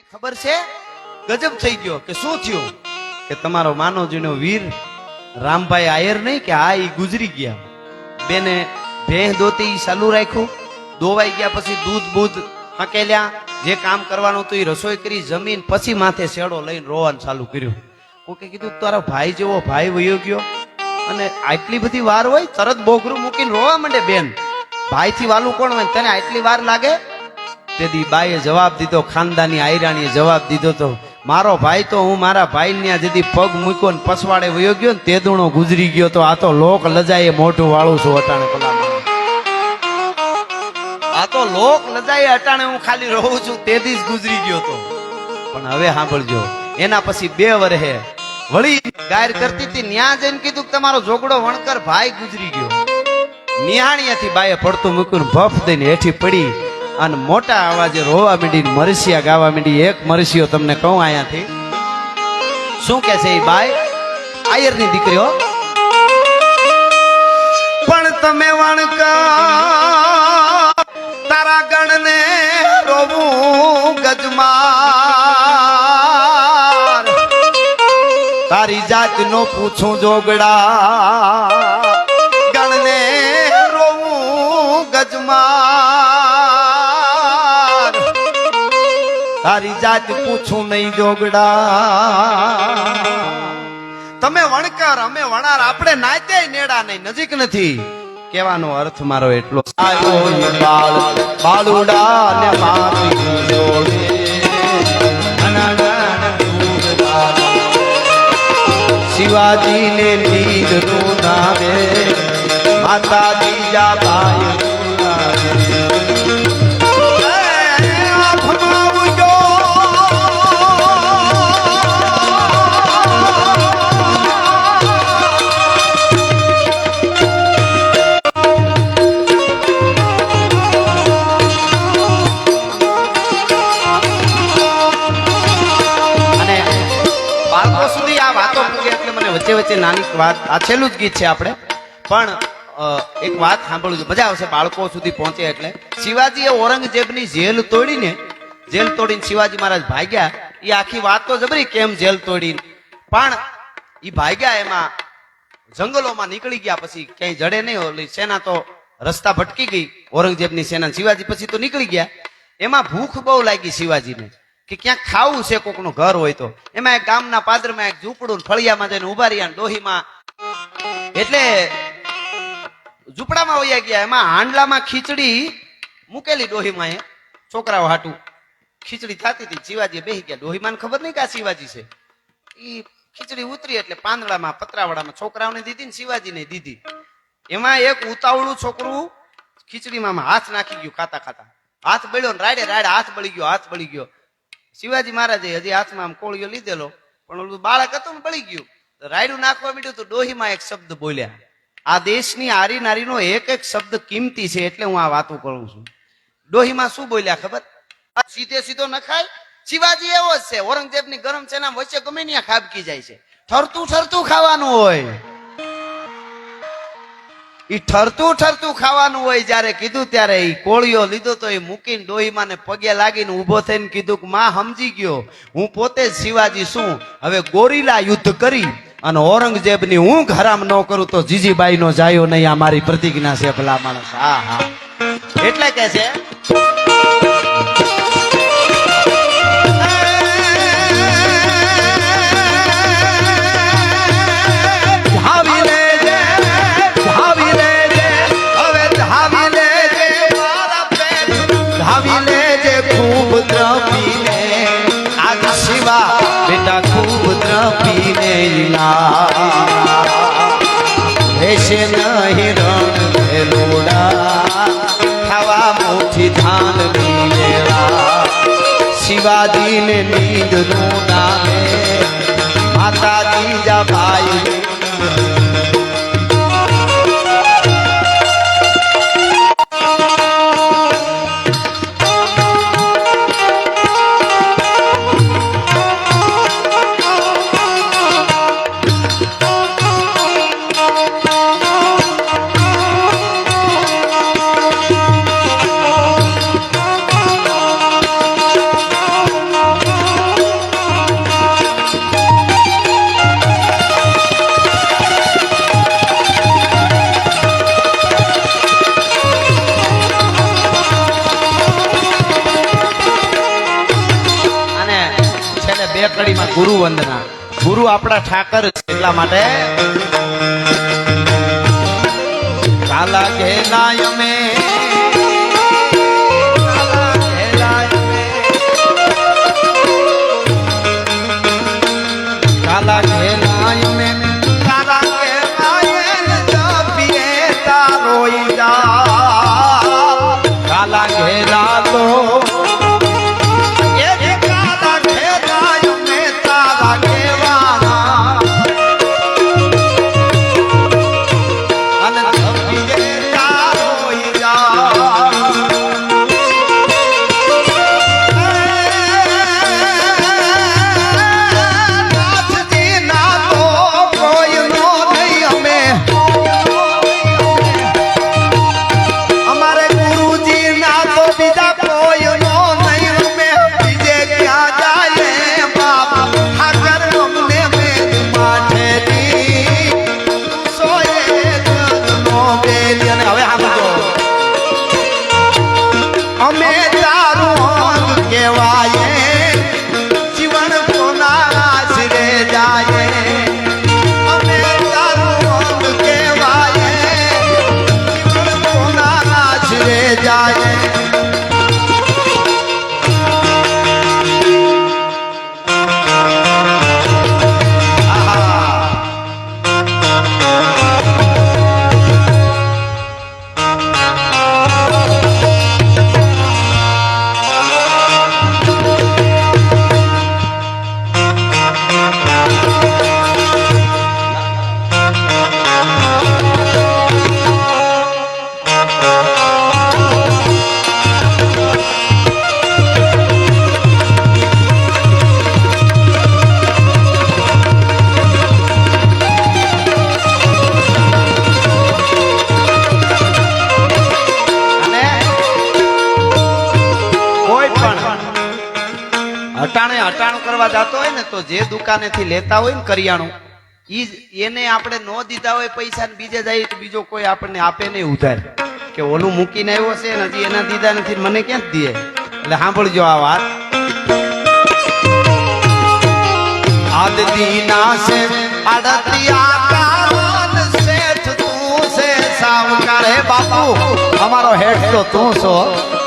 ખબર છે? ગજબ થઈ ગયો કે શું થયું? કે તમારો માનવજીનો વીર રામભાઈ આયર નહીં કે આ ઈ ગુજરી ગયા. બેને ભેહ દોતી ચાલુ રાખ્યું. દોવાઈ ગયા પછી દૂધ બૂધ હકેલ્યા જે કામ કરવાનું હતું એ રસોઈ કરી, જમીન પછી માથે શેડો લઈને રોવાનું ચાલુ કર્યું. કોકે કીધું, તારા ભાઈ જેવો ભાઈ વયો ગયો. અને આટલી બધી વાર હોય, તરત બોકરું મૂકીને રોવા માંડે બેન. ભાઈથી વાલું કોણ હોય તને આટલી વાર લાગે? તેથી બાઈએ જવાબ દીધો, ખાનદાની આયરાણીએ જવાબ દીધો તો, મારો ભાઈ તો હું મારા ભાઈ ત્યાં જેથી પગ મૂક્યો ને પછવાડે વયો ગયો ને તે દુણો ગુજરી ગયો તો આ તો લોક લજાએ મોઢું વાળું છું અટાણે પેલા. આ તો લોક લજાએ અટાણે હું ખાલી રહું છું, તેથી જ ગુજરી ગયો તો પણ હવે સાંભળજો, એના પછી બે વરહે વળી ગાયર કરતી હતી, ન્યા જઈને કીધું કે તમારો જોગડો વણકર ભાઈ ગુજરી ગયો નિહાણીયાથી બાએ પડતું મૂક્યું ભફ દઈને હેઠી પડી અને મોટા અવાજે રોવા માંડી મરસિયા ગાવા માંડી, એક મરસિયો તમને કહું અહીંયાથી શું કે છે એ બાઈ? આયરની દીકરીઓ પણ તમે વણકા તારા ગણને રોવું ગજમા તારી જાત નો પૂછું જોગડા. તારી જાત પૂછું નહીં જોગડા. તમે વણકર, અમે વણાર, આપણે નાતે નેડા નહીં, નજીક નથી. કહેવાનો અર્થ મારો એટલો બાળુડા ને મારી જોડે. અનગણ દૂધદાર. શિવાજીને નું નામે માતા બીજા બાઈ વાત, આ છેલ્લું જ ગીત છે આપણે. પણ એક વાત સાંભળવું છે. મજા આવશે બાળકો સુધી પહોંચે એટલે. શિવાજીએ ઔરંગઝેબની જેલ તોડીને જેલ તોડીને શિવાજી મહારાજ ભાગ્યા. એ આખી વાત તો જબરી કેમ જેલ તોડી પણ, એ ભાગ્યા એમાં જંગલોમાં નીકળી ગયા પછી ક્યાંય જડે નહીં ઓલી સેના તો રસ્તા ભટકી ગઈ ઔરંગઝેબની સેના શિવાજી પછી તો નીકળી ગયા. એમાં ભૂખ બહુ લાગી શિવાજીને. કે ક્યાંક ખાવું છે કોકનું ઘર હોય તો. એમાં એક ગામના પાદરમાં એક ઝૂંપડું ફળિયામાં જઈને ઊભા રહ્યા ડોહીમાં. એટલે ઝૂંપડામાં વયા ગયા. એમાં હાંડલામાં ખીચડી મૂકેલી ડોહીમાં એ. છોકરાઓ હાટું ખીચડી થતી હતી શિવાજી બેસી ગયા. ડોહીમાં ખબર નહીં કે આ શિવાજી છે. એ ખીચડી ઉતરી એટલે પાંદડામાં પતરાવાડામાં છોકરાઓને દીધી ને શિવાજીને દીધી. એમાં એક ઉતાવળું છોકરું ખીચડીમાં હાથ નાખી ગયું ખાતા ખાતા. હાથ બળ્યો ને રાડે રાડે હાથ બળી ગયો, હાથ બળી ગયો. શિવાજી મહારાજે હજી હાથમાં આમ કોળિયો લીધેલો, પણ ઓલું બાળક હતું ને બળી ગયું. રાયડું નાખવા માંડ્યું તો ડોહીમાં એક શબ્દ બોલ્યા. આ દેશની આરી નારીનો એક એક શબ્દ કિંમતી છે એટલે હું આ વાતો કરું છું. ડોહીમાં શું બોલ્યા ખબર? સીધે સીધો નખાય? શિવાજી એવો જ છે. ઔરંગઝેબની ગરમ સેના વચ્ચે ગમે ત્યાં ખાબકી જાય છે. ઠરતું ઠરતું ખાવાનું હોય. ઈ ઠરતું ઠરતું ખાવાનું હોય જ્યારે કીધું ત્યારે એ કોળિયો લીધો તો એ મૂકીને ડોહીમાં ને પગે લાગીને ઊભો થઈને કીધું કે, માં, સમજી ગયો. હું પોતે જ શિવાજી શું હવે ગોરીલા યુદ્ધ કરી અને ઔરંગઝેબની હું હરામ ન કરું તો જીજીબાઈ નો જાયો નહીં. આ મારી પ્રતિજ્ઞા છે ભલા માણસ. હા હા. એટલે કે છે શિવાજીને નીંદનું નામે. માતાજી જા ગુરુ વંદના. ગુરુ આપણા ઠાકર એટલા માટે. કાલા કે અમે ને જે દુકાનેથી લેતા હોય ને કરિયાણું, ઈ એને આપણે ન દીધા હોય પૈસા ને બીજે જાય તો બીજો કોઈ આપણને આપે નહીં ઉધાર. કે ઓલું મૂકીને આવ્યો છે ને હજી એના દીધા નથી મને ક્યાં દે એટલે સાંભળજો આ વાત. આદતી ના છે આડતિયા શેઠ તું છે, સાવકાર હે બાપુ, અમારો હેડ તો તું છો.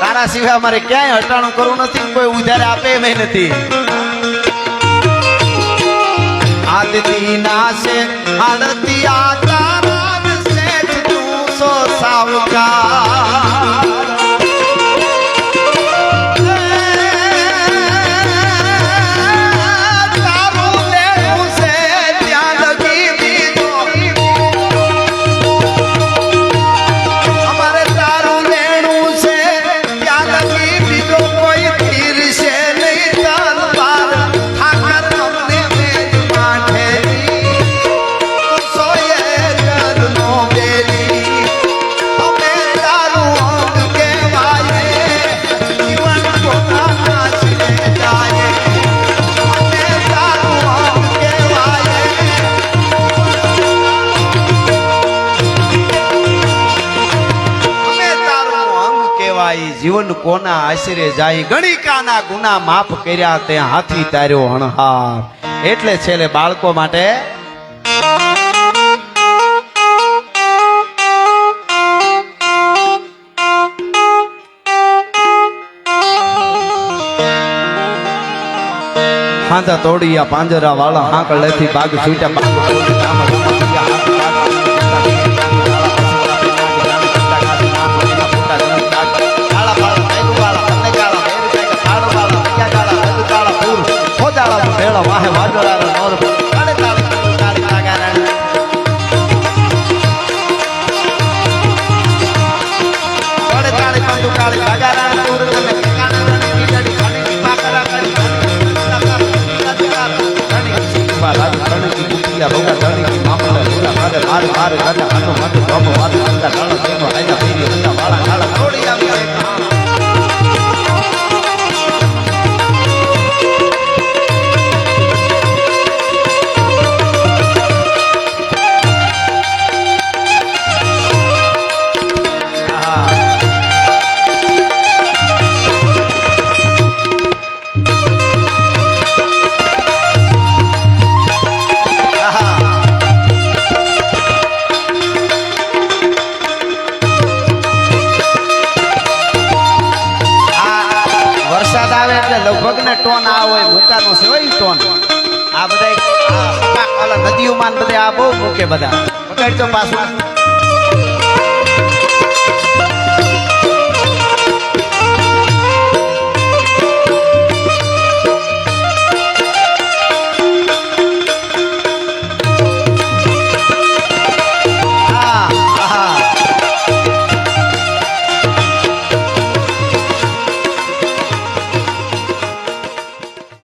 તારા સિવાય અમારે ક્યાંય હટાણું કરવું નથી કોઈ ઉધારે આપે એમ નથી. આદતી ના છે આડતિયા કારણ શેઠ તું છો સાવકાર. કોના આશરે જાય, ગણિકાના ગુના માફ કર્યા, તે હાથી તાર્યો હણહાર એટલે છેલ્લે બાળકો માટે હાંધા તોડિયા પાંજરા વાળા હાંકળેથી બાગ છૂટ્યા. મારે મારે રાજા હાથો હાથો બાબો હાથો અંદા કાળા તેમાં આયના પીરી આ બધા આપો મૂકે બધા. વગાડજો પાછું.